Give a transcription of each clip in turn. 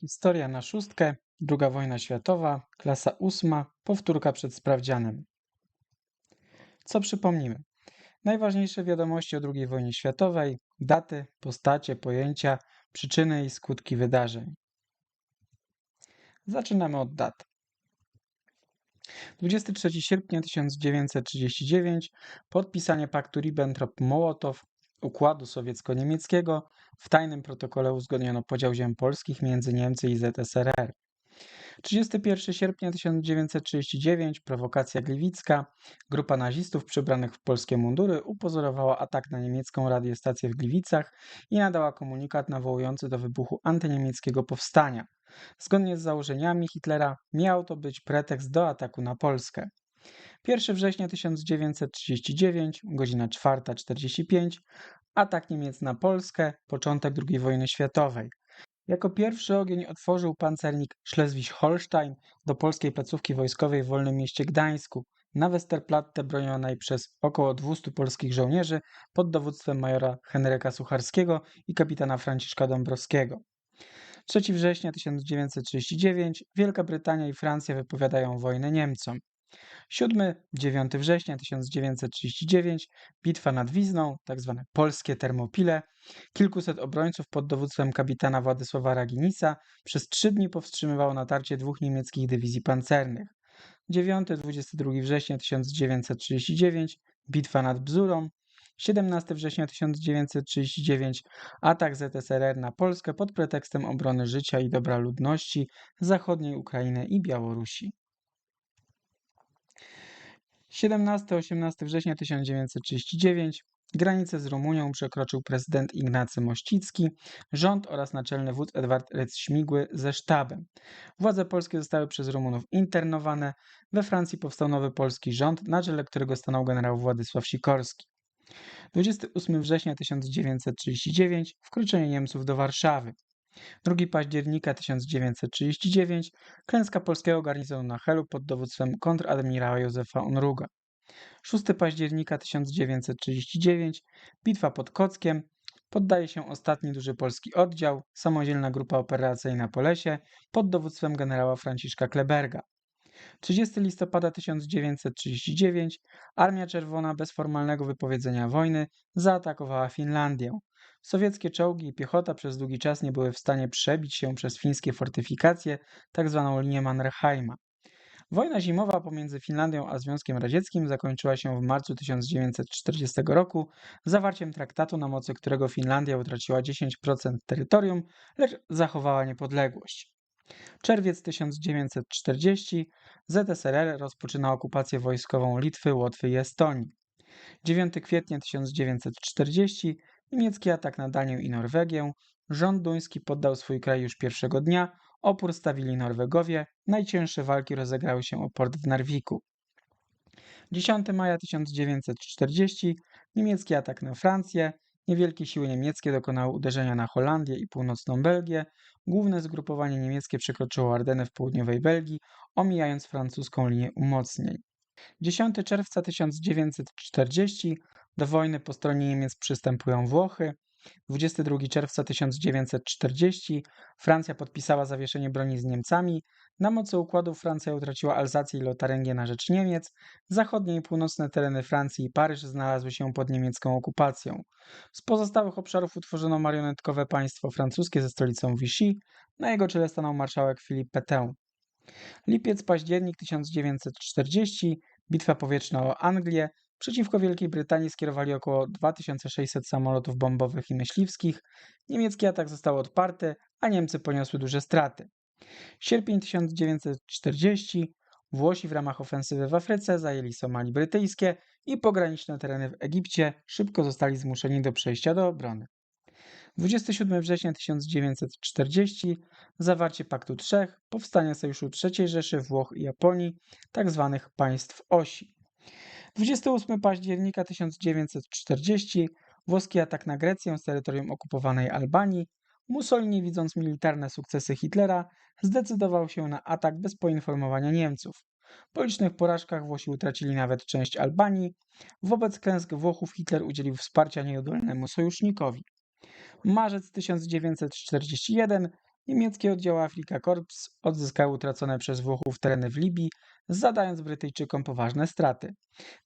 Historia na szóstkę, II wojna światowa, klasa ósma, powtórka przed sprawdzianem. Co przypomnimy? Najważniejsze wiadomości o II wojnie światowej, daty, postacie, pojęcia, przyczyny i skutki wydarzeń. Zaczynamy od dat. 23 sierpnia 1939 podpisanie paktu Ribbentrop-Mołotow układu sowiecko-niemieckiego w tajnym protokole uzgodniono podział ziem polskich między Niemcy i ZSRR. 31 sierpnia 1939 prowokacja gliwicka. Grupa nazistów przybranych w polskie mundury upozorowała atak na niemiecką radiostację w Gliwicach i nadała komunikat nawołujący do wybuchu antyniemieckiego powstania. Zgodnie z założeniami Hitlera miał to być pretekst do ataku na Polskę. 1 września 1939, godzina 4.45, atak Niemiec na Polskę, początek II wojny światowej. Jako pierwszy ogień otworzył pancernik Schleswig-Holstein do polskiej placówki wojskowej w Wolnym Mieście Gdańsku, na Westerplatte bronionej przez około 200 polskich żołnierzy pod dowództwem majora Henryka Sucharskiego i kapitana Franciszka Dąbrowskiego. 3 września 1939 Wielka Brytania i Francja wypowiadają wojnę Niemcom. 7-9 września 1939 bitwa nad Wizną, tzw. Tak polskie Termopile. Kilkuset obrońców pod dowództwem kapitana Władysława Raginisa przez trzy dni powstrzymywało natarcie dwóch niemieckich dywizji pancernych. 9-22 września 1939 bitwa nad Bzurą. 17 września 1939 atak ZSRR na Polskę pod pretekstem obrony życia i dobra ludności zachodniej Ukrainy i Białorusi. 17-18 września 1939 granicę z Rumunią przekroczył prezydent Ignacy Mościcki, rząd oraz naczelny wódz Edward Rec-Śmigły ze sztabem. Władze polskie zostały przez Rumunów internowane. We Francji powstał nowy polski rząd, na czele którego stanął generał Władysław Sikorski. 28 września 1939 wkroczenie Niemców do Warszawy. 2 października 1939 klęska polskiego garnizonu na Helu pod dowództwem kontradmirała Józefa Onruga. 6 października 1939 bitwa pod Kockiem poddaje się ostatni duży polski oddział, samodzielna grupa operacyjna po lesie pod dowództwem generała Franciszka Kleberga. 30 listopada 1939 Armia Czerwona bez formalnego wypowiedzenia wojny zaatakowała Finlandię. Sowieckie czołgi i piechota przez długi czas nie były w stanie przebić się przez fińskie fortyfikacje, tzw. Tak linię Mannerheima. Wojna zimowa pomiędzy Finlandią a Związkiem Radzieckim zakończyła się w marcu 1940 roku zawarciem traktatu, na mocy którego Finlandia utraciła 10% terytorium, lecz zachowała niepodległość. Czerwiec 1940 ZSRR rozpoczyna okupację wojskową Litwy, Łotwy i Estonii. 9 kwietnia 1940 niemiecki atak na Danię i Norwegię. Rząd duński poddał swój kraj już pierwszego dnia. Opór stawili Norwegowie. Najcięższe walki rozegrały się o port w Narwiku. 10 maja 1940 niemiecki atak na Francję. Niewielkie siły niemieckie dokonały uderzenia na Holandię i północną Belgię. Główne zgrupowanie niemieckie przekroczyło Ardeny w południowej Belgii, omijając francuską linię umocnień. 10 czerwca 1940 do wojny po stronie Niemiec przystępują Włochy. 22 czerwca 1940 Francja podpisała zawieszenie broni z Niemcami. Na mocy układu Francja utraciła Alzację i Lotarengię na rzecz Niemiec. Zachodnie i północne tereny Francji i Paryż znalazły się pod niemiecką okupacją. Z pozostałych obszarów utworzono marionetkowe państwo francuskie ze stolicą Vichy. Na jego czele stanął marszałek Philippe Pétain. Lipiec, październik 1940, bitwa powietrzna o Anglię, Przeciwko Wielkiej Brytanii skierowali około 2600 samolotów bombowych i myśliwskich. Niemiecki atak został odparty, a Niemcy poniosły duże straty. Sierpień 1940 Włosi w ramach ofensywy w Afryce zajęli Somalii brytyjskie i pograniczne tereny w Egipcie szybko zostali zmuszeni do przejścia do obrony. 27 września 1940 zawarcie Paktu Trzech, powstanie Sojuszu III Rzeszy, Włoch i Japonii, tzw. Tak państw osi. 28 października 1940 włoski atak na Grecję z terytorium okupowanej Albanii. Mussolini, widząc militarne sukcesy Hitlera, zdecydował się na atak bez poinformowania Niemców. Po licznych porażkach Włosi utracili nawet część Albanii. Wobec klęsk Włochów Hitler udzielił wsparcia nieudolnemu sojusznikowi. Marzec 1941 niemieckie oddziały Afrika Korps odzyskały utracone przez Włochów tereny w Libii, zadając Brytyjczykom poważne straty.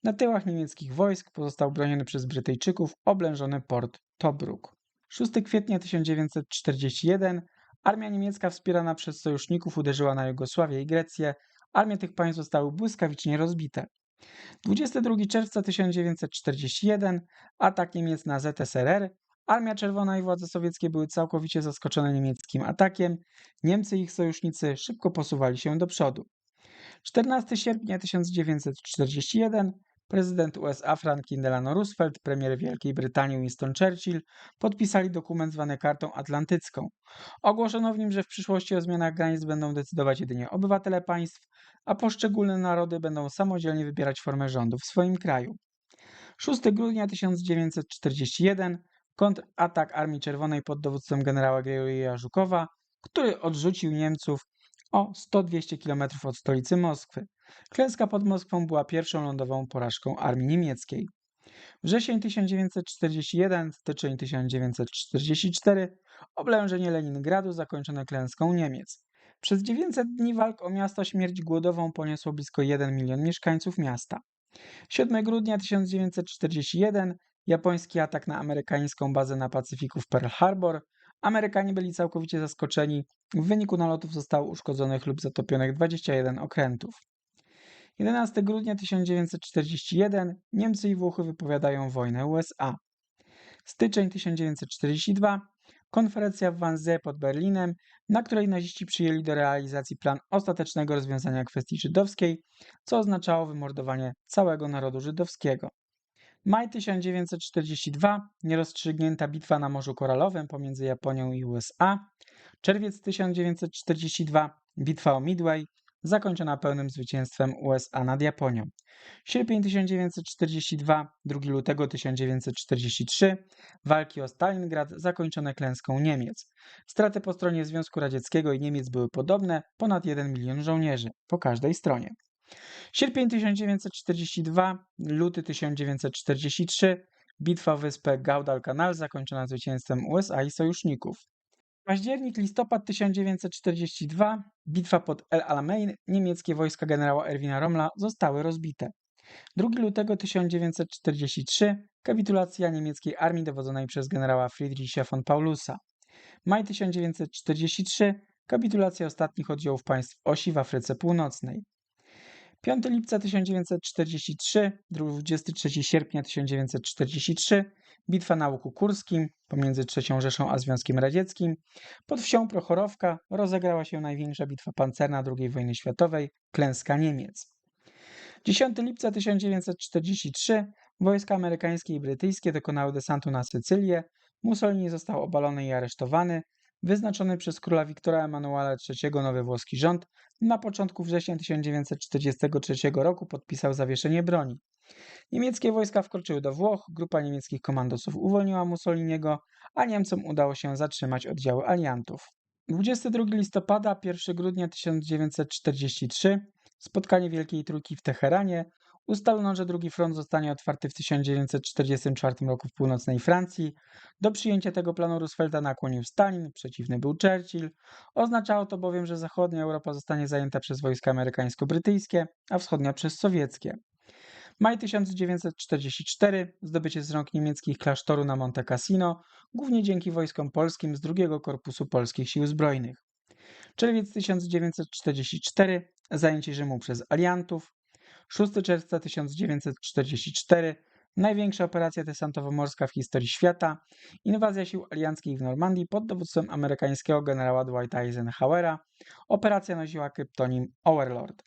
Na tyłach niemieckich wojsk pozostał broniony przez Brytyjczyków oblężony port Tobruk. 6 kwietnia 1941 armia niemiecka wspierana przez sojuszników uderzyła na Jugosławię i Grecję. Armie tych państw zostały błyskawicznie rozbite. 22 czerwca 1941 atak Niemiec na ZSRR. Armia Czerwona i władze sowieckie były całkowicie zaskoczone niemieckim atakiem. Niemcy i ich sojusznicy szybko posuwali się do przodu. 14 sierpnia 1941 prezydent USA Franklin Delano Roosevelt, premier Wielkiej Brytanii Winston Churchill podpisali dokument zwany Kartą Atlantycką. Ogłoszono w nim, że w przyszłości o zmianach granic będą decydować jedynie obywatele państw, a poszczególne narody będą samodzielnie wybierać formę rządu w swoim kraju. 6 grudnia 1941 kontratak Armii Czerwonej pod dowództwem generała Georgija Żukowa, który odrzucił Niemców o 100-200 km od stolicy Moskwy. Klęska pod Moskwą była pierwszą lądową porażką armii niemieckiej. Wrzesień 1941, styczeń 1944, oblężenie Leningradu zakończone klęską Niemiec. Przez 900 dni walk o miasto śmierć głodową poniosło blisko 1 milion mieszkańców miasta. 7 grudnia 1941 japoński atak na amerykańską bazę na Pacyfiku w Pearl Harbor. Amerykanie byli całkowicie zaskoczeni. W wyniku nalotów zostało uszkodzonych lub zatopionych 21 okrętów. 11 grudnia 1941 Niemcy i Włochy wypowiadają wojnę USA. Styczeń 1942 konferencja w Wannsee pod Berlinem, na której naziści przyjęli do realizacji plan ostatecznego rozwiązania kwestii żydowskiej, co oznaczało wymordowanie całego narodu żydowskiego. Maj 1942 nierozstrzygnięta bitwa na Morzu Koralowym pomiędzy Japonią i USA. Czerwiec 1942 bitwa o Midway, zakończona pełnym zwycięstwem USA nad Japonią. Sierpień 1942, 2 lutego 1943, walki o Stalingrad zakończone klęską Niemiec. Straty po stronie Związku Radzieckiego i Niemiec były podobne, ponad 1 milion żołnierzy po każdej stronie. Sierpień 1942, luty 1943, bitwa wyspę Guadalcanal zakończona zwycięstwem USA i sojuszników. Październik, listopad 1942, bitwa pod El Alamein, niemieckie wojska generała Erwina Rommla zostały rozbite. 2 lutego 1943, kapitulacja niemieckiej armii dowodzonej przez generała Friedricha von Paulusa. Maj 1943, kapitulacja ostatnich oddziałów państw osi w Afryce Północnej. 5 lipca 1943, 23 sierpnia 1943, bitwa na Łuku Kurskim pomiędzy III Rzeszą a Związkiem Radzieckim. Pod wsią Prochorowka rozegrała się największa bitwa pancerna II wojny światowej, klęska Niemiec. 10 lipca 1943 wojska amerykańskie i brytyjskie dokonały desantu na Sycylię. Mussolini został obalony i aresztowany. Wyznaczony przez króla Wiktora Emanuela III nowy włoski rząd na początku września 1943 roku podpisał zawieszenie broni. Niemieckie wojska wkroczyły do Włoch, grupa niemieckich komandosów uwolniła Mussoliniego, a Niemcom udało się zatrzymać oddziały aliantów. 22 listopada, 1 grudnia 1943 spotkanie Wielkiej Trójki w Teheranie. Ustalono, że drugi front zostanie otwarty w 1944 roku w północnej Francji. Do przyjęcia tego planu Roosevelta nakłonił Stalin, przeciwny był Churchill. Oznaczało to bowiem, że zachodnia Europa zostanie zajęta przez wojska amerykańsko-brytyjskie, a wschodnia przez sowieckie. Maj 1944 zdobycie z rąk niemieckich klasztoru na Monte Cassino, głównie dzięki wojskom polskim z drugiego Korpusu Polskich Sił Zbrojnych. Czerwiec 1944 zajęcie Rzymu przez aliantów. 6 czerwca 1944 największa operacja desantowo-morska w historii świata, inwazja sił alianckich w Normandii pod dowództwem amerykańskiego generała Dwighta Eisenhowera. Operacja nosiła kryptonim Overlord.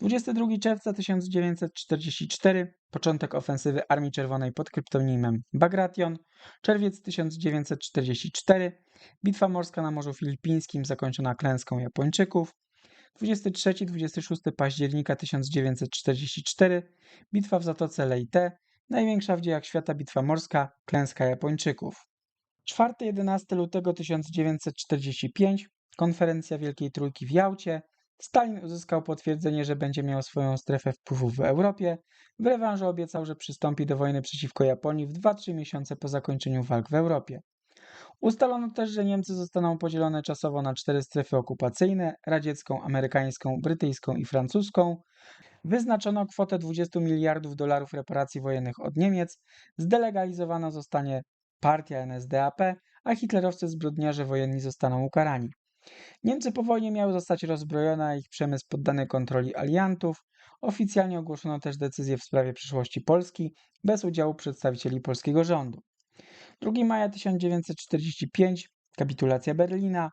22 czerwca 1944 początek ofensywy Armii Czerwonej pod kryptonimem Bagration, czerwiec 1944 bitwa morska na Morzu Filipińskim zakończona klęską Japończyków, 23-26 października 1944 bitwa w Zatoce Leyte, największa w dziejach świata bitwa morska, klęska Japończyków. 4-11 lutego 1945 konferencja Wielkiej Trójki w Jałcie, Stalin uzyskał potwierdzenie, że będzie miał swoją strefę wpływów w Europie. W rewanżu obiecał, że przystąpi do wojny przeciwko Japonii w 2-3 miesiące po zakończeniu walk w Europie. Ustalono też, że Niemcy zostaną podzielone czasowo na cztery strefy okupacyjne: radziecką, amerykańską, brytyjską i francuską. Wyznaczono kwotę 20 miliardów dolarów reparacji wojennych od Niemiec. Zdelegalizowana zostanie partia NSDAP, a hitlerowscy zbrodniarze wojenni zostaną ukarani. Niemcy po wojnie miały zostać rozbrojone, a ich przemysł poddany kontroli aliantów. Oficjalnie ogłoszono też decyzję w sprawie przyszłości Polski bez udziału przedstawicieli polskiego rządu. 2 maja 1945 kapitulacja Berlina.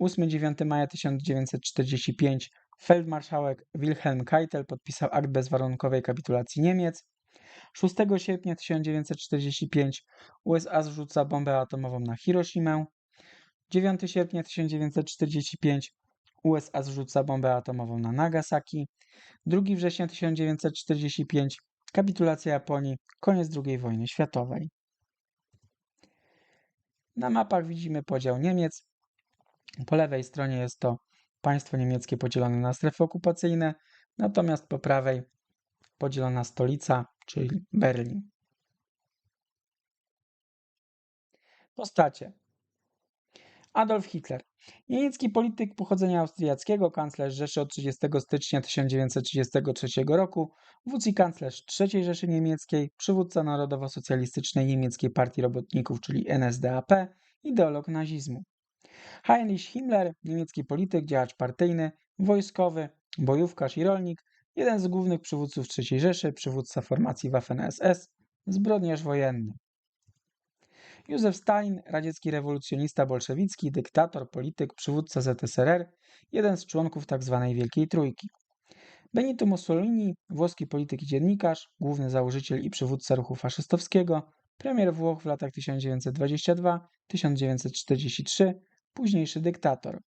8-9 maja 1945 feldmarszałek Wilhelm Keitel podpisał akt bezwarunkowej kapitulacji Niemiec. 6 sierpnia 1945 USA zrzuca bombę atomową na Hiroshimę. 9 sierpnia 1945 USA zrzuca bombę atomową na Nagasaki. 2 września 1945 kapitulacja Japonii, koniec II wojny światowej. Na mapach widzimy podział Niemiec. Po lewej stronie jest to państwo niemieckie podzielone na strefy okupacyjne, natomiast po prawej podzielona stolica, czyli Berlin. Postacie. Adolf Hitler. Niemiecki polityk pochodzenia austriackiego, kanclerz Rzeszy od 30 stycznia 1933 roku, wódz i kanclerz III Rzeszy Niemieckiej, przywódca Narodowo-Socjalistycznej Niemieckiej Partii Robotników, czyli NSDAP, ideolog nazizmu. Heinrich Himmler, niemiecki polityk, działacz partyjny, wojskowy, bojówkarz i rolnik, jeden z głównych przywódców III Rzeszy, przywódca formacji Waffen-SS, zbrodniarz wojenny. Józef Stalin, radziecki rewolucjonista bolszewicki, dyktator, polityk, przywódca ZSRR, jeden z członków tzw. Tak Wielkiej Trójki. Benito Mussolini, włoski polityk i dziennikarz, główny założyciel i przywódca ruchu faszystowskiego, premier Włoch w latach 1922-1943, późniejszy dyktator.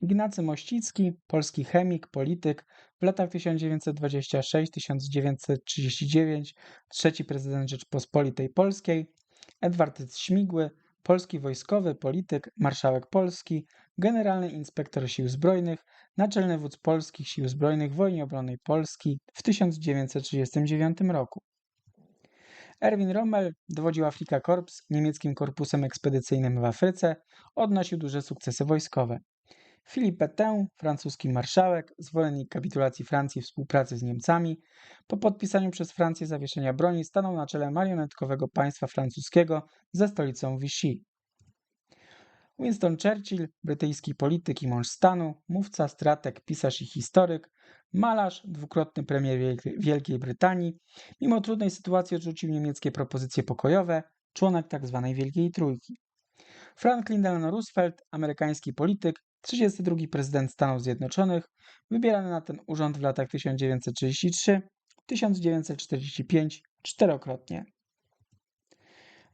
Ignacy Mościcki, polski chemik, polityk, w latach 1926-1939, trzeci prezydent Rzeczpospolitej Polskiej, Edward Śmigły, polski wojskowy, polityk, marszałek Polski, generalny inspektor sił zbrojnych, naczelny wódz polskich sił zbrojnych w wojnie obronnej Polski w 1939 roku. Erwin Rommel dowodził Afrika Korps, niemieckim korpusem ekspedycyjnym w Afryce, odnosił duże sukcesy wojskowe. Philippe Pétain, francuski marszałek, zwolennik kapitulacji Francji i współpracy z Niemcami, po podpisaniu przez Francję zawieszenia broni stanął na czele marionetkowego państwa francuskiego ze stolicą Vichy. Winston Churchill, brytyjski polityk i mąż stanu, mówca, strateg, pisarz i historyk, malarz, dwukrotny premier Wielkiej Brytanii, mimo trudnej sytuacji odrzucił niemieckie propozycje pokojowe, członek tzw. Tak Wielkiej Trójki. Franklin Delano Roosevelt, amerykański polityk, 32 prezydent Stanów Zjednoczonych, wybierany na ten urząd w latach 1933-1945 czterokrotnie.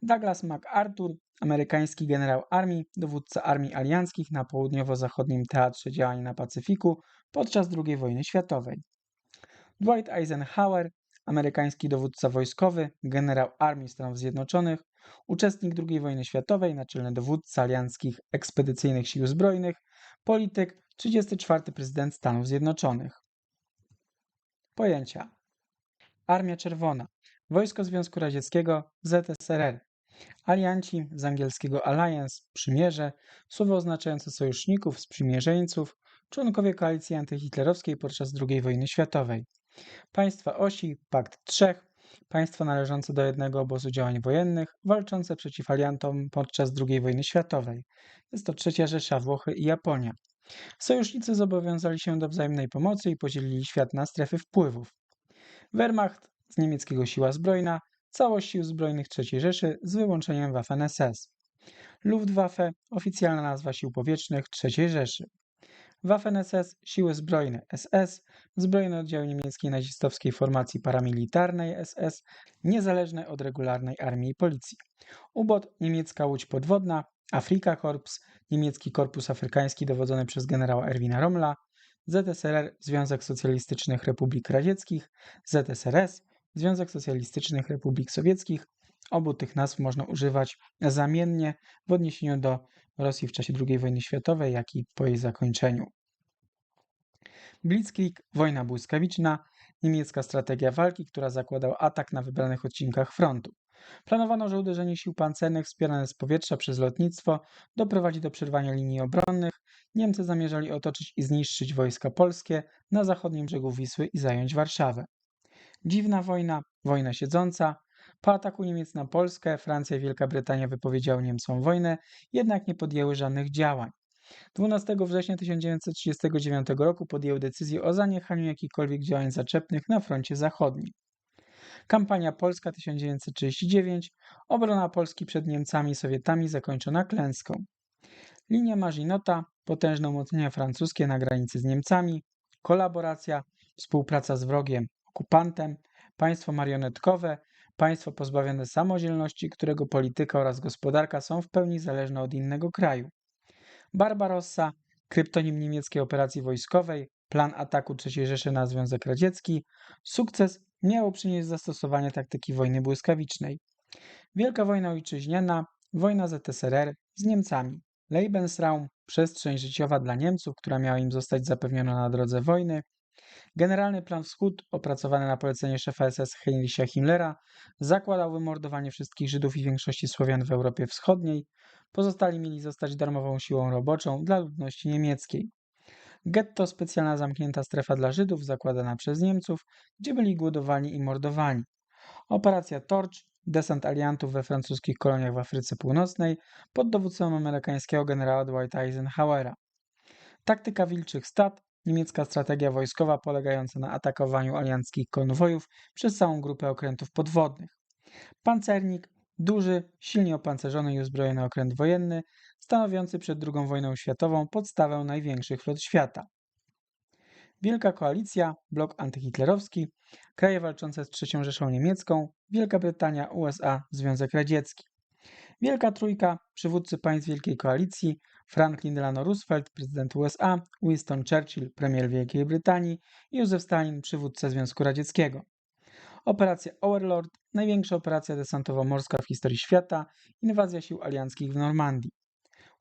Douglas MacArthur, amerykański generał armii, dowódca armii alianckich na południowo-zachodnim teatrze działań na Pacyfiku podczas II wojny światowej. Dwight Eisenhower, amerykański dowódca wojskowy, generał armii Stanów Zjednoczonych, uczestnik II wojny światowej, naczelny dowódca alianckich ekspedycyjnych sił zbrojnych, polityk, 34 prezydent Stanów Zjednoczonych. Pojęcia. Armia Czerwona, Wojsko Związku Radzieckiego, ZSRR, alianci z angielskiego Alliance, przymierze, słowo oznaczające sojuszników, sprzymierzeńców, członkowie koalicji antyhitlerowskiej podczas II wojny światowej. Państwa osi, Pakt Trzech, państwa należące do jednego obozu działań wojennych, walczące przeciw aliantom podczas II wojny światowej. Jest to Trzecia Rzesza, Włochy i Japonia. Sojusznicy zobowiązali się do wzajemnej pomocy i podzielili świat na strefy wpływów. Wehrmacht z niemieckiego siła zbrojna, całość sił zbrojnych III Rzeszy z wyłączeniem Waffen-SS. Luftwaffe, oficjalna nazwa sił powietrznych III Rzeszy. Waffen-SS, siły zbrojne SS, zbrojne oddziały niemieckiej nazistowskiej formacji paramilitarnej SS, niezależne od regularnej armii i policji. UBOT, niemiecka łódź podwodna, Afrika Korps, niemiecki korpus afrykański dowodzony przez generała Erwina Rommla, ZSRR, Związek Socjalistycznych Republik Radzieckich, ZSRS, Związek Socjalistycznych Republik Sowieckich. Obu tych nazw można używać zamiennie w odniesieniu do Rosji w czasie II wojny światowej, jak i po jej zakończeniu. Blitzkrieg, wojna błyskawiczna, niemiecka strategia walki, która zakładała atak na wybranych odcinkach frontu. Planowano, że uderzenie sił pancernych wspierane z powietrza przez lotnictwo doprowadzi do przerwania linii obronnych. Niemcy zamierzali otoczyć i zniszczyć wojska polskie na zachodnim brzegu Wisły i zająć Warszawę. Dziwna wojna, wojna siedząca. Po ataku Niemiec na Polskę Francja i Wielka Brytania wypowiedziały Niemcom wojnę, jednak nie podjęły żadnych działań. 12 września 1939 roku podjęły decyzję o zaniechaniu jakichkolwiek działań zaczepnych na froncie zachodnim. Kampania Polska 1939, obrona Polski przed Niemcami i Sowietami zakończona klęską. Linia Maginota, potężne umocnienia francuskie na granicy z Niemcami, kolaboracja, współpraca z wrogiem, okupantem, państwo marionetkowe, państwo pozbawione samodzielności, którego polityka oraz gospodarka są w pełni zależne od innego kraju. Barbarossa, kryptonim niemieckiej operacji wojskowej, plan ataku III Rzeszy na Związek Radziecki, sukces miało przynieść zastosowanie taktyki wojny błyskawicznej. Wielka wojna ojczyźniana, wojna ZSRR z Niemcami, Lebensraum, przestrzeń życiowa dla Niemców, która miała im zostać zapewniona na drodze wojny, Generalny plan Wschód, opracowany na polecenie szefa SS Heinricha Himmlera, zakładał wymordowanie wszystkich Żydów i większości Słowian w Europie Wschodniej. Pozostali mieli zostać darmową siłą roboczą dla ludności niemieckiej. Getto, specjalna zamknięta strefa dla Żydów, zakładana przez Niemców, gdzie byli głodowani i mordowani. Operacja Torch, desant aliantów we francuskich koloniach w Afryce Północnej pod dowództwem amerykańskiego generała Dwighta Eisenhowera. Taktyka wilczych stad, niemiecka strategia wojskowa polegająca na atakowaniu alianckich konwojów przez całą grupę okrętów podwodnych. Pancernik, duży, silnie opancerzony i uzbrojony okręt wojenny, stanowiący przed II wojną światową podstawę największych flot świata. Wielka Koalicja, blok antyhitlerowski, kraje walczące z III Rzeszą Niemiecką, Wielka Brytania, USA, Związek Radziecki. Wielka Trójka, przywódcy państw Wielkiej Koalicji, Franklin Delano Roosevelt, prezydent USA, Winston Churchill, premier Wielkiej Brytanii i Józef Stalin, przywódca Związku Radzieckiego. Operacja Overlord, największa operacja desantowo-morska w historii świata, inwazja sił alianckich w Normandii.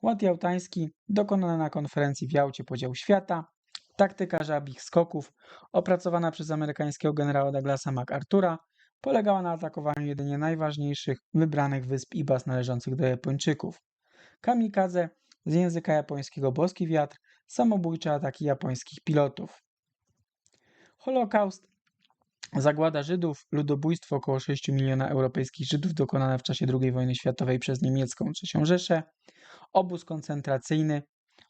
Ład Jałtański, dokonana na konferencji w Jałcie podział świata, taktyka żabich skoków, opracowana przez amerykańskiego generała Douglasa MacArthura, polegała na atakowaniu jedynie najważniejszych wybranych wysp i baz należących do Japończyków. Kamikadze, z języka japońskiego boski wiatr, samobójcze ataki japońskich pilotów. Holokaust Zagłada Żydów, ludobójstwo około 6 miliona europejskich Żydów dokonane w czasie II wojny światowej przez niemiecką III Rzeszę, obóz koncentracyjny,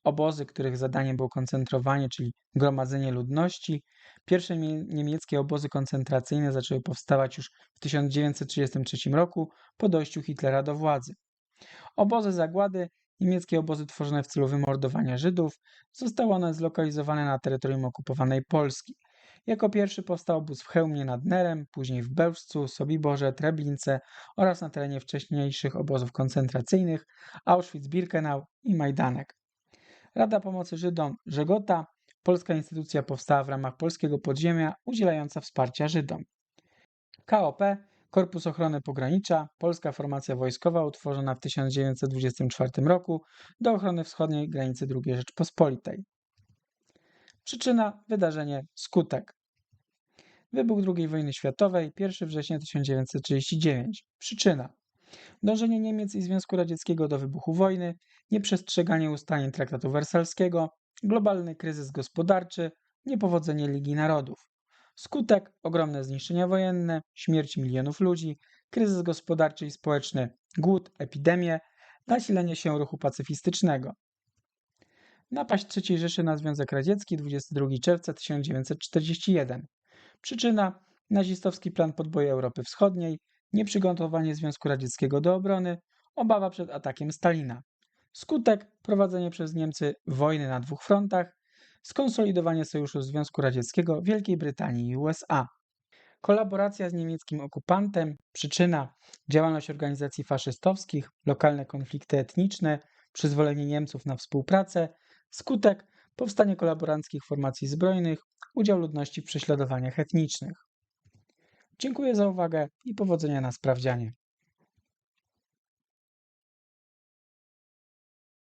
obozy, których zadaniem było koncentrowanie, czyli gromadzenie ludności. Pierwsze niemieckie obozy koncentracyjne zaczęły powstawać już w 1933 roku po dojściu Hitlera do władzy. Obozy zagłady, niemieckie obozy tworzone w celu wymordowania Żydów, zostały one zlokalizowane na terytorium okupowanej Polski. Jako pierwszy powstał obóz w Chełmie nad Nerem, później w Bełżcu, Sobiborze, Treblince oraz na terenie wcześniejszych obozów koncentracyjnych Auschwitz-Birkenau i Majdanek. Rada Pomocy Żydom Żegota, polska instytucja powstała w ramach polskiego podziemia udzielająca wsparcia Żydom. KOP, Korpus Ochrony Pogranicza, polska formacja wojskowa utworzona w 1924 roku do ochrony wschodniej granicy II Rzeczpospolitej. Przyczyna, wydarzenie, skutek. Wybuch II wojny światowej, 1 września 1939. Przyczyna. Dążenie Niemiec i Związku Radzieckiego do wybuchu wojny, nieprzestrzeganie ustaleń traktatu wersalskiego, globalny kryzys gospodarczy, niepowodzenie Ligi Narodów. Skutek ogromne zniszczenia wojenne, śmierć milionów ludzi, kryzys gospodarczy i społeczny, głód, epidemie, nasilenie się ruchu pacyfistycznego. Napaść III Rzeszy na Związek Radziecki 22 czerwca 1941. Przyczyna nazistowski plan podboju Europy Wschodniej, nieprzygotowanie Związku Radzieckiego do obrony, obawa przed atakiem Stalina. Skutek prowadzenie przez Niemcy wojny na dwóch frontach, skonsolidowanie sojuszu Związku Radzieckiego, Wielkiej Brytanii i USA. Kolaboracja z niemieckim okupantem, przyczyna działalność organizacji faszystowskich, lokalne konflikty etniczne, przyzwolenie Niemców na współpracę, skutek powstanie kolaboranckich formacji zbrojnych, udział ludności w prześladowaniach etnicznych. Dziękuję za uwagę i powodzenia na sprawdzianie.